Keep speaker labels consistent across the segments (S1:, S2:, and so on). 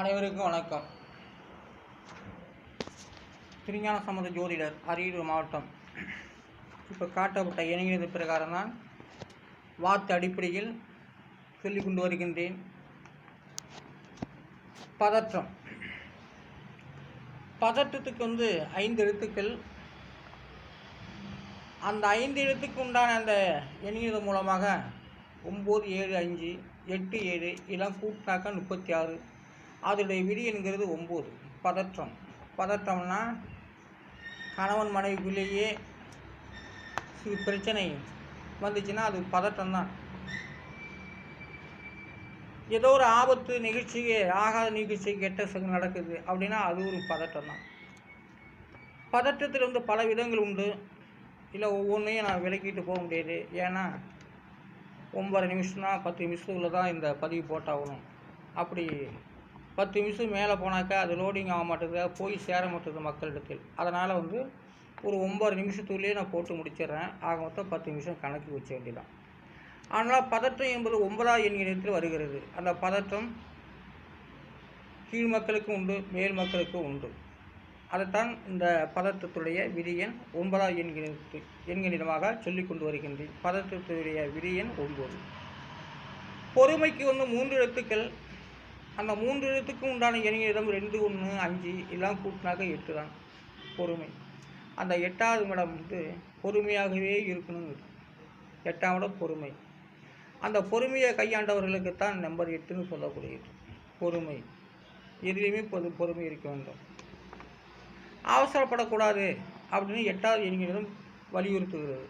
S1: அனைவருக்கும் வணக்கம். திருஞான சம்மத ஜோதிடர் அரியலூர் மாவட்டம். இப்போ காட்டப்பட்ட இணைகிறது பிரகாரம் தான் வார்த்தை அடிப்படையில் சொல்லிக் கொண்டு வருகின்றேன். பதற்றம். பதற்றத்துக்கு வந்து ஐந்து எழுத்துக்கள். அந்த ஐந்து எழுத்துக்கு உண்டான அந்த எண்ணியது மூலமாக ஒம்பது ஏழு அஞ்சு எட்டு ஏழு இதெல்லாம் கூட்டினாக்கா முப்பத்தி ஆறு. அதனுடைய விதி என்கிறது ஒம்பது. பதற்றம். பதற்றம்னா கணவன் மனைவிக்குள்ளேயே பிரச்சனை வந்துச்சுன்னா அது பதட்டம் தான் ஏதோ ஒரு ஆபத்து நிகழ்ச்சி ஆகாத நிகழ்ச்சி கெட்ட சகு நடக்குது அப்படின்னா அது ஒரு பதட்டம் தான் பதற்றத்தில் வந்து பல விதங்கள் உண்டு. இல்லை ஒவ்வொன்றையும் நான் விலக்கிட்டு போக முடியாது. ஏன்னா ஒன்பது நிமிஷம்னா பத்து நிமிஷத்துக்குள்ளே தான் இந்த பதிவு போட்டாகணும். அப்படி பத்து நிமிஷம் மேலே போனாக்கா அது லோடிங் ஆக மாட்டேங்குது போய் சேர மாட்டேங்குது மக்களிடத்தில். அதனால் வந்து ஒரு ஒம்பது நிமிஷத்துக்குள்ளேயே நான் போட்டு முடிச்சிடுறேன். ஆக மொத்தம் பத்து நிமிஷம் கணக்கு வச்ச வேண்டியதான் ஆனால் பதற்றம் என்பது ஒன்பதாம் எண்ணிடத்தில் வருகிறது. அந்த பதற்றம் கீழ் மக்களுக்கும் உண்டு மேல் மக்களுக்கும் உண்டு. அதைத்தான் இந்த பதற்றத்துடைய விதியன் ஒன்பதாம் எண்கிணத்து எண்கணிதமாக சொல்லி கொண்டு வருகின்றேன். பதற்றத்துடைய விதியன் ஒன்பது. பொறுமைக்கு வந்து மூன்று எழுத்துக்கள் அந்த மூன்று எழுத்துக்கும் உண்டான எண்கிணிதம் ரெண்டு ஒன்று அஞ்சு எல்லாம் கூட்டினாக்க எட்டு தான். பொறுமை. அந்த எட்டாவது இடம் வந்து பொறுமையாகவே இருக்கணும்னு எட்டாம் இடம் பொறுமை. அந்த பொறுமையை கையாண்டவர்களுக்கு தான் நம்பர் எட்டுன்னு சொல்லக்கூடியது. பொறுமை. எதுலேயுமே பொது பொறுமை இருக்க வேண்டும். அவசரப்படக்கூடாது அப்படின்னு எட்டாவது எண்களிடம் வலியுறுத்துகிறது.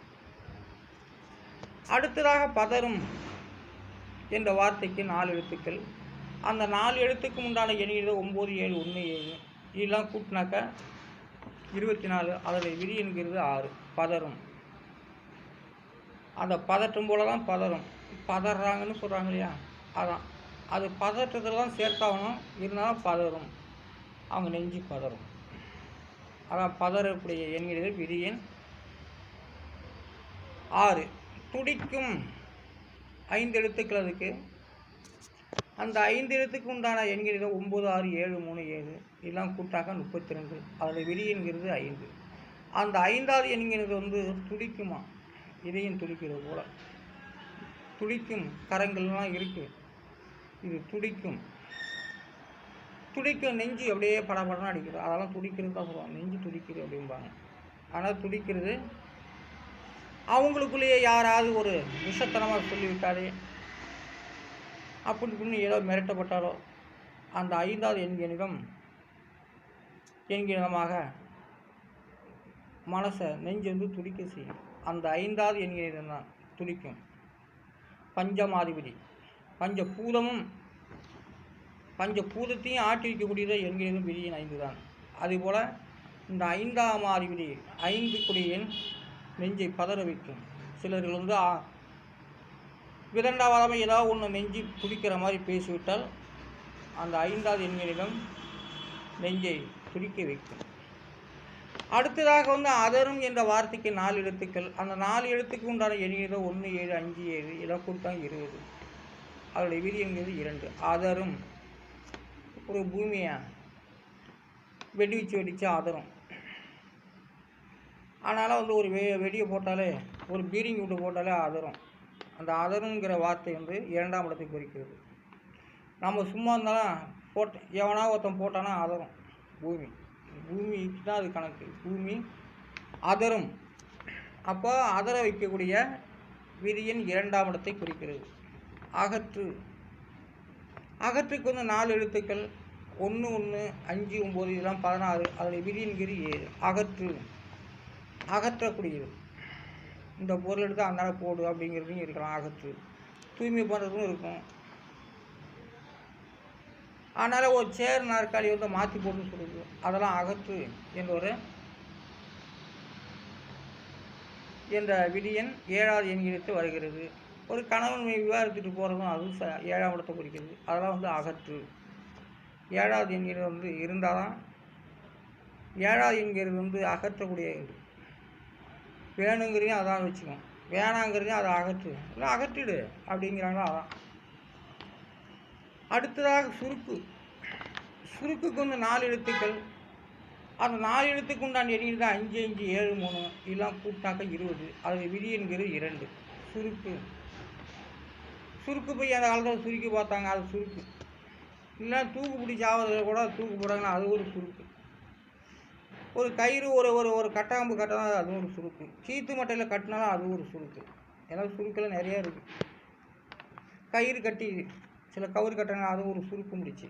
S1: அடுத்ததாக பதறும் என்ற வார்த்தைக்கு நாலு எழுத்துக்கள். அந்த நாலு எழுத்துக்கு உண்டான எண்ணிடம் ஒம்பது ஏழு ஒன்று ஏழு. இதெல்லாம் கூட்டினாக்கா இருபத்தி நாலு அதோடைய விதி என்கிறது ஆறு. பதறும். அந்த பதட்டம் போல தான் பதறும். பதறாங்கன்னு சொல்கிறாங்க இல்லையா? அதான். அது பதற்றத்தெல்லாம் சேர்த்தாகணும். இருந்தாலும் பதறும். அவங்க நெஞ்சு பதறும். அதான் பதறக்கூடிய எண்கிறது விதி எண் ஆறு. துடிக்கும். ஐந்து எழுத்துக்கள் அதுக்கு. அந்த ஐந்து இடத்துக்கு உண்டான எண்கிறது ஒம்பது ஆறு ஏழு மூணு ஏழு. இதெல்லாம் கூட்டாக முப்பத்தி ரெண்டு அதில் விதி என்கிறது ஐந்து. அந்த ஐந்தாவது எண்கிறது வந்து துடிக்குமா? இதையும் துடிக்கிறது போல. துடிக்கும் கரங்கள்லாம் இருக்கு. இது துடிக்கும். துடிக்கும் நெஞ்சு அப்படியே படபடன்னு அடிக்கிறது. அதெல்லாம் துடிக்கிறது தான் சொல்லுவாங்க. நெஞ்சு துடிக்கிறது அப்படிம்பாங்க. ஆனால் துடிக்கிறது அவங்களுக்குள்ளேயே யாராவது ஒரு விஷத்தனமாக சொல்லிவிட்டாலே அப்படி இப்படின்னு ஏதோ மிரட்டப்பட்டாலோ அந்த ஐந்தாவது எண்கணிதம் எண்கணிதமாக மனசை நெஞ்சு வந்து துடிக்க செய்யும். அந்த ஐந்தாவது எண்கணிதம் தான் துடிக்கும். பஞ்சமாதிபதி. பஞ்ச பூதமும் பஞ்ச பூதத்தையும் ஆட்டி வைக்கக்கூடியது என்கிறதும் விதியின் ஐந்து தான். அதுபோல் இந்த ஐந்தாம் அதிபதி ஐந்து குடியின் நெஞ்சை பதற வைக்கும். சிலர்கள் வந்து ஆ- ஏதாவது ஒன்று நெஞ்சு துடிக்கிற மாதிரி பேசிவிட்டால் அந்த ஐந்தாவது எண்களிடம் நெஞ்சை துடிக்க வைக்கும். அடுத்ததாக வந்து அதரும் என்ற வார்த்தைக்கு நாலு எழுத்துக்கள். அந்த நாலு எழுத்துக்கு உண்டான எண்ணியதோ ஒன்று ஏழு அஞ்சு ஏழு இலக்கூட்டம் இருபது. அதோடைய விதி என்கிறது இரண்டு. அதரும். ஒரு பூமியை? வெடி வச்சு வெடிச்சு அதரும். அதனால் வந்து ஒரு வெ வெடியை போட்டாலே ஒரு பீரிங் விட்டு போட்டாலே அதரும். அந்த அதருங்கிற வார்த்தை வந்து இரண்டாம் இடத்தை குறிக்கிறது. நம்ம சும்மா இருந்தாலும் போட்டு எவனா ஒருத்தன் போட்டானா அதரும். பூமி. பூமிக்கு தான் அது கணக்கு. பூமி அதரும். அப்போ அதர வைக்கக்கூடிய விதியின் இரண்டாம் இடத்தை குறிக்கிறது. அகற்று. அகற்றுக்கு வந்து நாலு எழுத்துக்கள். ஒன்று ஒன்று அஞ்சு ஒம்பது இதெல்லாம் பதினாறு. அதோடைய விதியின்கிரி ஏழு. அகற்று. அகற்றக்கூடியது. இந்த பொருள் எடுத்து அந்தாண்ட போடு அப்படிங்கிறதும் இருக்கலாம் அகற்று தூய்மை பண்ணுறதும் இருக்கும். அதனால் ஒரு சேர் நாற்காலி வந்து மாற்றி போட்டுன்னு சொல்லுது அதெல்லாம் அகற்று என்ற ஒரு என்ற விடியன் ஏழாவது எண்கிடத்து வருகிறது. ஒரு கணவன் மனைவி விவாதத்துட்டு போகிறதும் அதுவும் ச ஏழாம் இடத்தை குறிக்கிறது. அதெல்லாம் வந்து அகற்று ஏழாவது என்கிறது வந்து இருந்தால் தான் ஏழாவது என்கிறது வந்து அகற்றக்கூடிய இது வேணுங்கிறதையும் அதான் வச்சுக்கணும் வேணாங்கிறதையும் அதை அகற்று. இல்லை அகற்றிடு அப்படிங்கிறாங்க அதான். அடுத்ததாக சுருக்கு. சுருக்குக்கு வந்து நாலு எழுத்துக்கள். அந்த நாலு எழுத்துக்கு உண்டான எண்ணிக்கை தான் அஞ்சு அஞ்சு ஏழு மூணு. இதெல்லாம் கூட்டாக்க இருபது. அதில் விதி என்கிறது இரண்டு. சுருக்கு. சுருக்கு போய் அந்த காலத்தில் சுருக்கி பார்த்தாங்க அது சுருக்கு. இல்லை தூக்கு பிடிச்சி ஆவதில் கூட தூக்கு போடுறாங்கன்னா அது ஒரு சுருக்கு. ஒரு கயிறு ஒரு ஒரு ஒரு கட்டாம்பு கட்டினா அது ஒரு சுருக்கு. சீத்து மட்டையில் கட்டினாலும் அது ஒரு சுருக்கு. ஏன்னா சுருக்கெல்லாம் நிறையா இருக்குது கயிறு கட்டி சில கயிறு கட்டினா அது ஒரு சுருக்கு முடிச்சு.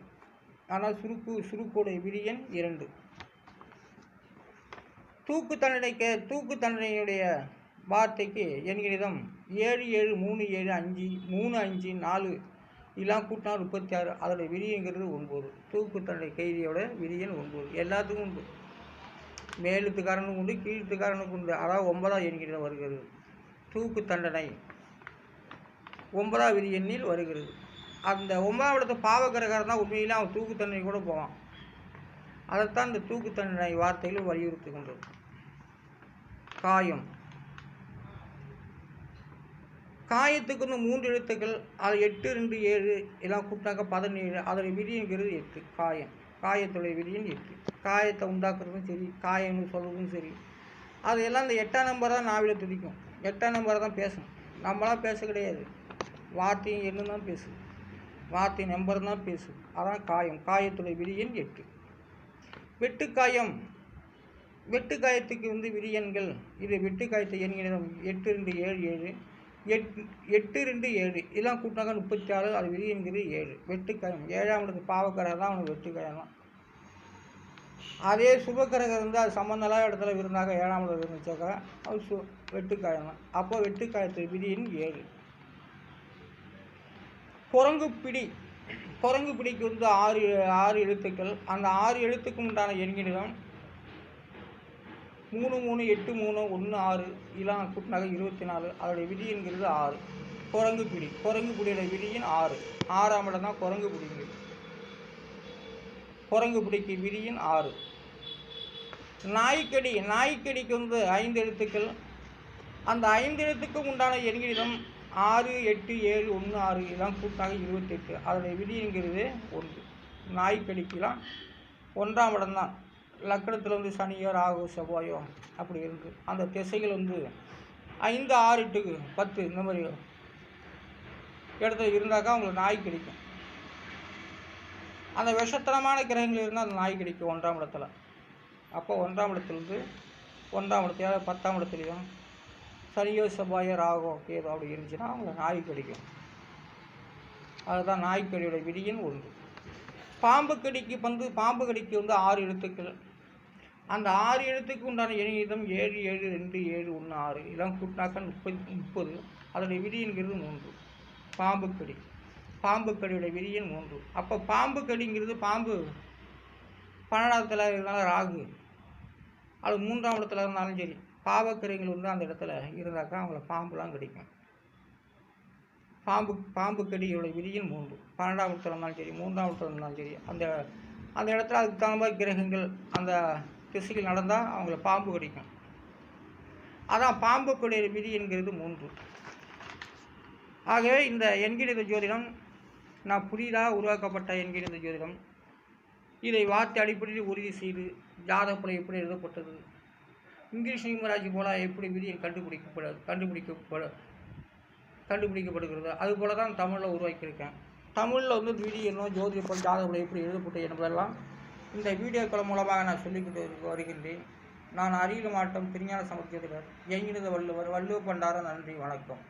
S1: ஆனால் சுருக்கு சுருக்கோடைய விரியன் இரண்டு. தூக்கு தண்டனைக்கு தூக்கு தண்டனையுடைய வார்த்தைக்கு என்கிறதம் ஏழு ஏழு மூணு ஏழு அஞ்சு மூணு அஞ்சு நாலு இதெல்லாம் கூட்டினா முப்பத்தி ஆறு அதோட விரியங்கிறது ஒன்பது. தூக்கு தண்டனை கைதியோட விரியன் ஒன்பது. எல்லாத்துக்கும் உண்டு மேலுத்துக்காரனுக்கு உண்டு கீழ்த்துக்காரனுக்கு உண்டு. அதாவது ஒன்பதாம் எண்கிணிதம் வருகிறது. தூக்கு தண்டனை. ஒன்பதாம் விதி எண்ணில் வருகிறது. அந்த ஒன்பதாம் இடத்து பாவகரகாரன் தான் உண்மையிலே அவன் தூக்கு தண்டனை கூட போவான். அதைத்தான் இந்த தூக்கு தண்டனை வார்த்தையில் வலியுறுத்துகின்றது. காயம். காயத்துக்கு வந்து மூன்று எழுத்துக்கள் அது எட்டு ரெண்டு ஏழு எல்லாம் கூப்பிட்டாக்க பதினேழு. அதில் விதிங்கிறது எட்டு காயம். காயத்துடைய விதியின் எட்டு காயத்தை உண்டாக்குறதும் சரி காயம்னு சொல்கிறதும் சரி. அதெல்லாம் அந்த இந்த எட்டாம் நம்பர் தான் நாவில் துதிக்கும். எட்டாம் நம்பரை தான் பேசணும். நம்மளாம் பேச கிடையாது. வார்த்தையும் எண்ணு தான் பேசும் வார்த்தை நம்பர் தான் பேசும் அதான் காயம். காயத்துடைய விதியின் எட்டு. வெட்டுக்காயம். வெட்டுக்காயத்துக்கு வந்து விரியன்கள் இது வெட்டுக்காயத்தை எண்ணிடம் எட்டு ரெண்டு ஏழு ஏழு. எட் எட்டு ரெண்டு ஏழு. இதெல்லாம் கூட்டினாக்க முப்பத்தி ஆறு அது விரியன்கிறது ஏழு. வெட்டுக்கிழமை ஏழாம் இடத்து பாவக்கரகம் தான் அவனுக்கு வெட்டுக்காயம் தான் அதே சுபக்கரகம் இருந்தால் அது சம்மந்தலாம் இடத்துல இருந்தாக்க ஏழாம் இடத்துல இருந்துச்சாக்கா அது சு வெட்டுக்காயம் தான் அப்போ வெட்டுக்காயத்து விதியின் ஏழு. குரங்கு பிடி. குரங்கு பிடிக்கு வந்து ஆறு ஆறு எழுத்துக்கள். அந்த ஆறு எழுத்துக்கு உண்டான எண்கிணிதம் மூணு மூணு எட்டு மூணு ஒன்று ஆறு இதெல்லாம் கூட்டினாக இருபத்தி நாலு. அதோடைய விதிங்கிறது ஆறு. குரங்கு பிடி. குரங்கு பிடியோட விதியின் ஆறு. ஆறாம் இடம் தான் குரங்கு பிடிங்கிறது குரங்கு பிடிக்கு விதியின் ஆறு. நாய்க்கடி. நாய்க்கடிக்கு வந்து ஐந்து எழுத்துக்கள். அந்த ஐந்து எழுத்துக்கும் உண்டான எண்களிடம் ஆறு எட்டு ஏழு ஒன்று ஆறு இதெல்லாம் கூட்டாக இருபத்தெட்டு அதோடைய விதிங்கிறது ஒன்று. நாய்க்கடிக்கெலாம் ஒன்றாம் இடம்தான் லக்கணத்தில் வந்து சனியோ ராகு செவ்வாயோ அப்படி இருக்குது அந்த திசைகள் வந்து ஐந்து ஆறு எட்டு பத்து இந்த மாதிரி இடத்துல இருந்தாக்கா அவங்களுக்கு நாய் கிடைக்கும். அந்த விஷத்தனமான கிரகங்கள் இருந்தால் அந்த நாய் கிடைக்கும் ஒன்றாம் இடத்துல. அப்போ ஒன்றாம் இடத்துலேருந்து ஒன்றாம் இடத்துல பத்தாம் இடத்துலையும் சனியோ செவ்வாயோ ராகோ கேதோ அப்படி இருந்துச்சுன்னா அவங்களுக்கு நாய் கிடைக்கும். அதுதான் நாய்க்கடியோட விதியின் ஒன்று. பாம்பு கடிக்கு வந்து பாம்பு கடிக்கு வந்து ஆறு எழுத்துக்கள். அந்த ஆறு எழுத்துக்கு உண்டான இணையதம் ஏழு ஏழு ரெண்டு ஏழு ஒன்று ஆறு இதெல்லாம் கூட்டினாக்க முப்பது முப்பது. அதோடைய விதிங்கிறது மூன்று. பாம்பு கடி. பாம்பு கடியோட விதியின் மூன்று. அப்போ பாம்பு கடிங்கிறது பாம்பு. பன்னெண்டாவத்தில் இருந்தாலும் ராகு. அது மூன்றாம் இடத்துல இருந்தாலும் சரி. பாவக்கரைகள் வந்து அந்த இடத்துல இருந்தாக்கா அவங்கள பாம்புலாம் கிடைக்கும். பாம்பு பாம்பு கடியோட விதியின் மூன்று. பன்னெண்டாம் இடத்துல இருந்தாலும் சரி மூன்றாம் இடத்துல இருந்தாலும் சரி. அந்த அந்த இடத்துல அதுக்கு தகுந்த மாதிரி கிரகங்கள் அந்த திசையில் நடந்தால் அவங்கள பாம்பு கடிக்கும். அதான் பாம்பு கொடிய விதி என்கிறது மூன்று. ஆகவே இந்த என்கிற ஜோதிடம் நான் புதிதாக உருவாக்கப்பட்ட என்கிற ஜோதிடம் இதை வார்த்தை அடிப்படையில் உறுதி செய்து ஜாதகப்படம் எப்படி எழுதப்பட்டது இங்கிலீஷ் நியூமராஜி போல எப்படி விதியை கண்டுபிடிக்கப்பட கண்டுபிடிக்கப்பட கண்டுபிடிக்கப்படுகிறது அது போல தான் தமிழில் உருவாக்கியிருக்கேன். தமிழில் வந்து விதி என்ன ஜோதிடப்படம் ஜாதகப்படம் எப்படி எழுதப்பட்டது என்பதெல்லாம் இந்த வீடியோக்கள் மூலமாக நான் சொல்லிக்கிட்டு வருகின்றேன். நான் அரியல் மாவட்டம் திருஞான சமுத்திரர் எங்கிருந்த வள்ளுவர் வள்ளுவ பண்டார நன்றி வணக்கம்.